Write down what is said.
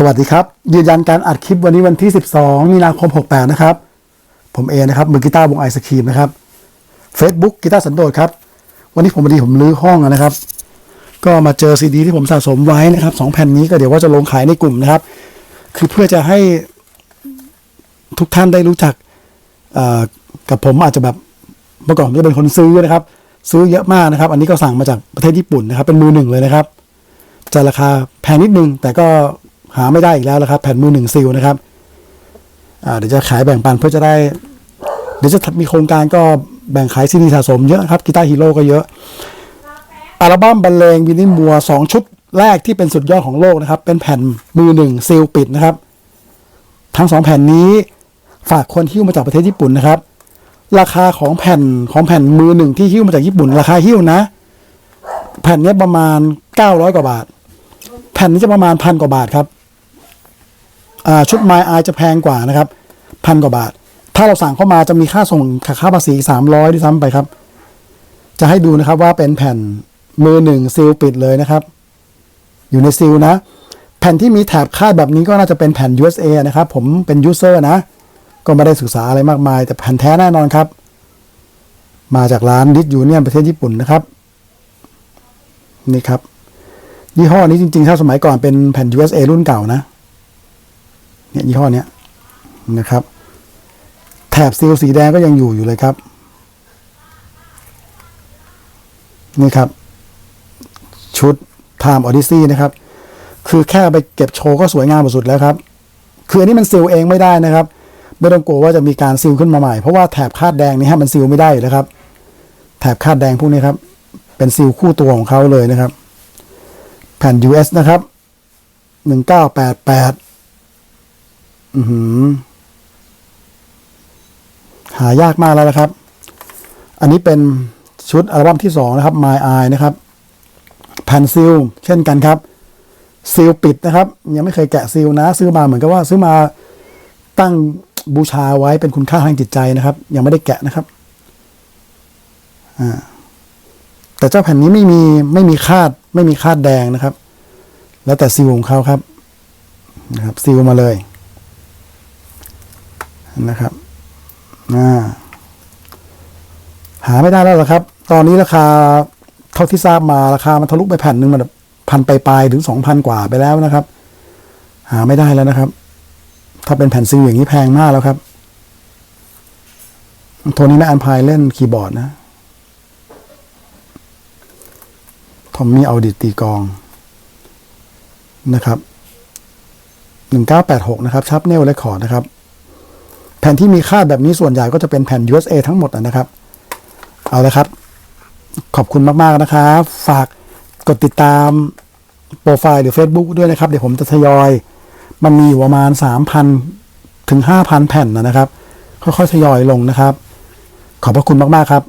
สวัสดีครับ ยืนยันการอัดคลิปวันนี้วันที่ 12 มีนาคม 68 นะครับ ผมเอนะครับ มือกีตาร์วงไอศครีมนะครับ Facebook กีตาร์สันโดษครับ วันนี้ผมพอดีผมรื้อห้องนะครับ ก็มาเจอซีดีที่ผมสะสมไว้นะครับสองแผ่นนี้ก็เดี๋ยวว่าจะลงขายในกลุ่มนะครับ คือเพื่อจะให้ทุกท่านได้รู้จักกับผมอาจจะแบบเมื่อก่อนผมจะเป็นคนซื้อนะครับ ซื้อเยอะมากนะครับ อันนี้ก็สั่งมาจากประเทศญี่ปุ่นนะครับ เป็นมือหนึ่งเลยนะครับจะราคาแพงนิดนึงแต่ก็ หาไม่ได้อีกแล้วนะครับ แผ่นมือหนึ่งซิลนะครับอ่าเดี๋ยวจะขายแบ่งปันเพื่อจะได้ เดี๋ยวจะมีโครงการก็แบ่งขายซีดีสะสมเยอะครับกีตาร์ฮีโร่ก็เยอะ อัลบั้มบรรเลงวินนี่มัวสองชุดแรกที่เป็นสุดยอดของโลกนะครับ เป็นแผ่นมือหนึ่งซีลปิดนะครับ ทั้งสองแผ่นนี้ฝากคนหิ้วมาจากประเทศญี่ปุ่นนะครับ ราคาของแผ่นของแผ่นมือหนึ่งที่หิ้วมาจากญี่ปุ่น ราคาหิ้วนะ แผ่นนี้ประมาณเก้าร้อยกว่าบาท แผ่นนี้จะประมาณพันกว่าบาทครับ ชุดไมอายจะแพงกว่านะครับพันกว่าบาท ถ้าเราสั่งเข้ามาจะมีค่าส่งค่าภาษีสามร้อยด้วยซ้ำไปครับ จะให้ดูนะครับว่าเป็นแผ่นมือหนึ่งซีลปิดเลยนะครับ อยู่ในซีลนะ แผ่นที่มีแถบคาดแบบนี้ก็น่าจะเป็นแผ่น USA นะครับ ผมเป็นยูเซอร์นะ ก็ไม่ได้ศึกษาอะไรมากมาย แต่แผ่นแท้แน่นอนครับ มาจากร้านดิสยูเนียนประเทศญี่ปุ่นนะครับ นี่ครับ ยี่ห้อนี้จริงๆถ้าสมัยก่อนเป็นแผ่น USA รุ่นเก่านะ เนี่ยยี่ห้อเนี้ยนะครับ แถบซีลสีแดงก็ยังอยู่อยู่เลยครับ นี่ครับ ชุด Time Odyssey นะครับ คือแค่ไปเก็บโชว์ก็สวยงามสุดแล้วครับ คืออันนี้มันซีลเองไม่ได้นะครับ ไม่ต้องกลัวว่าจะมีการซีลขึ้นมาใหม่ เพราะว่าแถบคาดแดงนี้ฮะมันซีลไม่ได้อยู่แล้วครับ แถบคาดแดงพวกนี้ครับ เป็นซีลคู่ตัวของเขาเลยนะครับ แผ่น US นะครับ 1988 อือหือหายากมากแล้วนะครับ อันนี้เป็นชุดอัลบั้มที่สองนะครับ My Eye นะครับแผ่นซีลเช่นกันครับซีลปิดนะครับ ยังไม่เคยแกะซีลนะ ซื้อมาเหมือนกับว่า ซื้อมาตั้งบูชาไว้เป็นคุณค่าทางจิตใจนะครับ ยังไม่ได้แกะนะครับอ่าแต่เจ้าแผ่นนี้ไม่มีไม่มีคาด ไม่มีคาดแดงนะครับ แล้วแต่ซีลของเขาครับนะครับซีลมาเลย นะครับาหาไม่ได้แล้วหรอครับ ตอนนี้ราคาเท่าที่ทราบมาราคามันทะลุไปแผ่นหนึ่งมันพันไปลายถึงสองพันกว่าไปแล้วนะครับ หาไม่ได้แล้วนะครับ ถ้าเป็นแผ่นซีลอย่างนี้แพงมากแล้วครับโทนี่แม่อันพายเล่นคีย์บอร์ดนะทอมมี่เอาดิตตีกองนะครับหนึ่งเก้าแปดหกนะครับชับเนลและคอร์ดนะครับ แผ่นที่มีค่าแบบนี้ส่วนใหญ่ก็จะเป็นแผ่น USA ทั้งหมดนะครับ เอาละครับ ขอบคุณมาก ๆ นะครับ ฝากกดติดตามโปรไฟล์หรือ Facebook ด้วยนะครับ เดี๋ยวผมจะทยอย มันมีประมาณ 3,000 ถึง 5,000 แผ่นนะครับ ค่อย ๆ ทยอยลงนะครับ ขอบพระคุณมาก ๆ ครับ